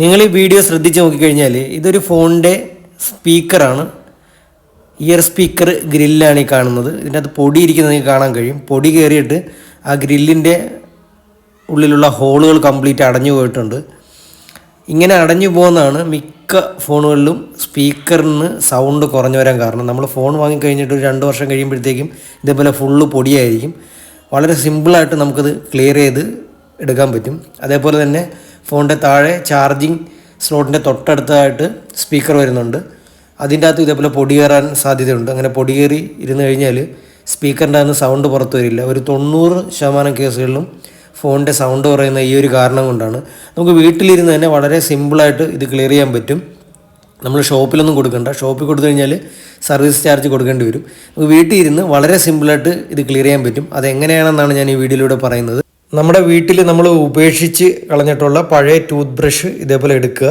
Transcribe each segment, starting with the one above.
നിങ്ങൾ ഈ വീഡിയോ ശ്രദ്ധിച്ച് നോക്കിക്കഴിഞ്ഞാൽ ഇതൊരു ഫോണിന്റെ സ്പീക്കറാണ്. ഇയർ സ്പീക്കർ ഗ്രില്ലാണ് ഈ കാണുന്നത്. ഇതിന്റെ അത് പൊടി കാണാൻ കഴിയും. പൊടി കയറിയിട്ട് ആ ഗ്രില്ലിന്റെ ഉള്ളിലുള്ള ഹോളുകൾ കംപ്ലീറ്റ് അടഞ്ഞു പോയിട്ടുണ്ട്. ഇങ്ങനെ അടഞ്ഞു പോകുന്നതാണ് മിക്ക ഫോണുകളിലും സ്പീക്കറിന് സൗണ്ട് കുറഞ്ഞു വരാൻ കാരണം. നമ്മൾ ഫോൺ വാങ്ങിക്കഴിഞ്ഞിട്ട് ഒരു രണ്ട് വർഷം കഴിയുമ്പോഴത്തേക്കും ഇതേപോലെ ഫുള്ള് പൊടിയായിരിക്കും. വളരെ സിമ്പിളായിട്ട് നമുക്കത് ക്ലിയർ ചെയ്ത് എടുക്കാൻ പറ്റും. അതേപോലെ തന്നെ ഫോണിന്റെ താഴെ ചാർജിങ് സ്ലോട്ടിന്റെ തൊട്ടടുത്തായിട്ട് സ്പീക്കർ വരുന്നുണ്ട്. അതിന്റെ അകത്ത് ഇതേപോലെ പൊടി കയറാൻ സാധ്യതയുണ്ട്. അങ്ങനെ പൊടി കയറി ഇരുന്ന് കഴിഞ്ഞാൽ സ്പീക്കറിന്റെ അകത്ത് സൗണ്ട് പുറത്തു വരില്ല. ഒരു തൊണ്ണൂറ് ശതമാനം കേസുകളിലും ഫോണിന്റെ സൗണ്ട് കുറയുന്ന ഈ ഒരു കാരണം കൊണ്ടാണ്. നമുക്ക് വീട്ടിലിരുന്ന് തന്നെ വളരെ സിമ്പിളായിട്ട് ഇത് ക്ലിയർ ചെയ്യാൻ പറ്റും. നമ്മൾ ഷോപ്പിലൊന്നും കൊടുക്കണ്ട. ഷോപ്പിൽ കൊടുത്തു കഴിഞ്ഞാൽ സർവീസ് ചാർജ് കൊടുക്കേണ്ടി വരും. നമുക്ക് വീട്ടിൽ ഇരുന്ന് വളരെ സിമ്പിളായിട്ട് ഇത് ക്ലിയർ ചെയ്യാൻ പറ്റും. അതെങ്ങനെയാണെന്നാണ് ഞാൻ ഈ വീഡിയോയിലൂടെ പറയുന്നത്. നമ്മുടെ വീട്ടിൽ നമ്മൾ ഉപേക്ഷിച്ച് കളഞ്ഞിട്ടുള്ള പഴയ ടൂത്ത് ബ്രഷ് ഇതേപോലെ എടുക്കുക.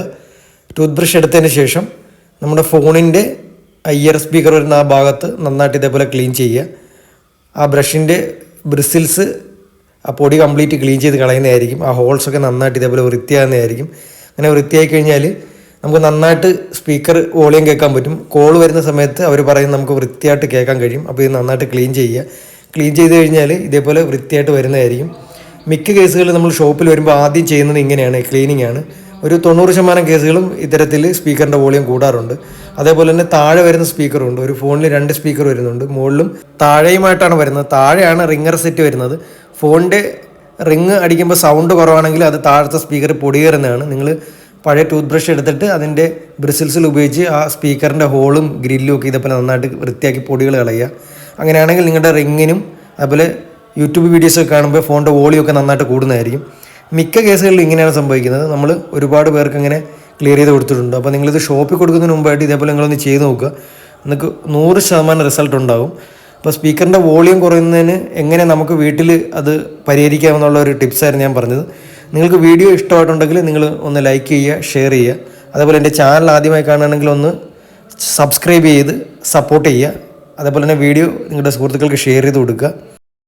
ടൂത്ത് ബ്രഷ് എടുത്തതിന് ശേഷം നമ്മുടെ ഫോണിന്റെ ഇയർ സ്പീക്കർ വരുന്ന ആ ഭാഗത്ത് നന്നായിട്ട് ഇതേപോലെ ക്ലീൻ ചെയ്യുക. ആ ബ്രഷിന്റെ ബ്രിസിൽസ് ആ പൊടി കംപ്ലീറ്റ് ക്ലീൻ ചെയ്ത് കളയുന്നതായിരിക്കും. ആ ഹോൾസൊക്കെ നന്നായിട്ട് ഇതേപോലെ വൃത്തിയാകുന്നതായിരിക്കും. അങ്ങനെ വൃത്തിയായി കഴിഞ്ഞാൽ നമുക്ക് നന്നായിട്ട് സ്പീക്കർ വോളിയം കേൾക്കാൻ പറ്റും. കോൾ വരുന്ന സമയത്ത് അവർ പറയും നമുക്ക് വൃത്തിയായിട്ട് കേൾക്കാൻ കഴിയും. അപ്പോൾ ഇത് നന്നായിട്ട് ക്ലീൻ ചെയ്യുക. ക്ലീൻ ചെയ്ത് കഴിഞ്ഞാൽ ഇതേപോലെ വൃത്തിയായിട്ട് വരുന്നതായിരിക്കും. മിക്ക കേസുകളിൽ നമ്മൾ ഷോപ്പിൽ വരുമ്പോൾ ആദ്യം ചെയ്യുന്നത് ഇങ്ങനെയാണ് ക്ലീനിങ് ആണ്. ഒരു തൊണ്ണൂറ് ശതമാനം കേസുകളും ഇത്തരത്തിൽ സ്പീക്കറിന്റെ വോളിയം കൂടാറുണ്ട്. അതേപോലെ തന്നെ താഴെ വരുന്ന സ്പീക്കറും ഉണ്ട് ഒരു ഫോണിൽ രണ്ട് സ്പീക്കർ വരുന്നുണ്ട്. മുകളിലും താഴെയുമായിട്ടാണ് വരുന്നത്. താഴെയാണ് റിങ്ങർ സെറ്റ് വരുന്നത്. ഫോണിന്റെ റിങ് അടിക്കുമ്പോൾ സൗണ്ട് കുറവാണെങ്കിൽ അത് താഴത്തെ സ്പീക്കർ പൊടിയേറുന്നതാണ്. നിങ്ങൾ പഴയ ടൂത്ത് ബ്രഷ് എടുത്തിട്ട് അതിന്റെ ബ്രിസിൽസിൽ ഉപയോഗിച്ച് ആ സ്പീക്കറിന്റെ ഹോളും ഗ്രില്ലും ഒക്കെ ഇതേപോലെ നന്നായിട്ട് വൃത്തിയാക്കി പൊടികൾ കളയുക. അങ്ങനെയാണെങ്കിൽ നിങ്ങളുടെ റിങ്ങിനും അതുപോലെ യൂട്യൂബ് വീഡിയോസ് ഒക്കെ കാണുമ്പോൾ ഫോണിന്റെ വോളിയൊക്കെ നന്നായിട്ട് കൂടുന്നതായിരിക്കും. മിക്ക കേസുകളിൽ ഇങ്ങനെയാണ് സംഭവിക്കുന്നത്. നമ്മൾ ഒരുപാട് പേർക്ക് ഇങ്ങനെ ക്ലിയർ ചെയ്ത് കൊടുത്തിട്ടുണ്ട്. അപ്പോൾ നിങ്ങളിത് ഷോപ്പിൽ കൊടുക്കുന്നതിന് മുമ്പായിട്ട് ഇതേപോലെ നിങ്ങളൊന്ന് ചെയ്ത് നോക്കുക. നിങ്ങൾക്ക് നൂറ് ശതമാനം റിസൾട്ട് ഉണ്ടാകും അപ്പോൾ സ്പീക്കറിന്റെ വോളിയം കുറയുന്നതിന് എങ്ങനെ നമുക്ക് വീട്ടിൽ അത് പരിഹരിക്കാമെന്നുള്ള ഒരു ടിപ്സായിരുന്നു ഞാൻ പറഞ്ഞത്. നിങ്ങൾക്ക് വീഡിയോ ഇഷ്ടമായിട്ടുണ്ടെങ്കിൽ നിങ്ങൾ ഒന്ന് ലൈക്ക് ചെയ്യുക ഷെയർ ചെയ്യുക. അതേപോലെ എന്റെ ചാനൽ ആദ്യമായി കാണുകയാണെങ്കിൽ ഒന്ന് സബ്സ്ക്രൈബ് ചെയ്ത് സപ്പോർട്ട് ചെയ്യുക. അതേപോലെ തന്നെ വീഡിയോ നിങ്ങളുടെ സുഹൃത്തുക്കൾക്ക് ഷെയർ ചെയ്ത് കൊടുക്കുക.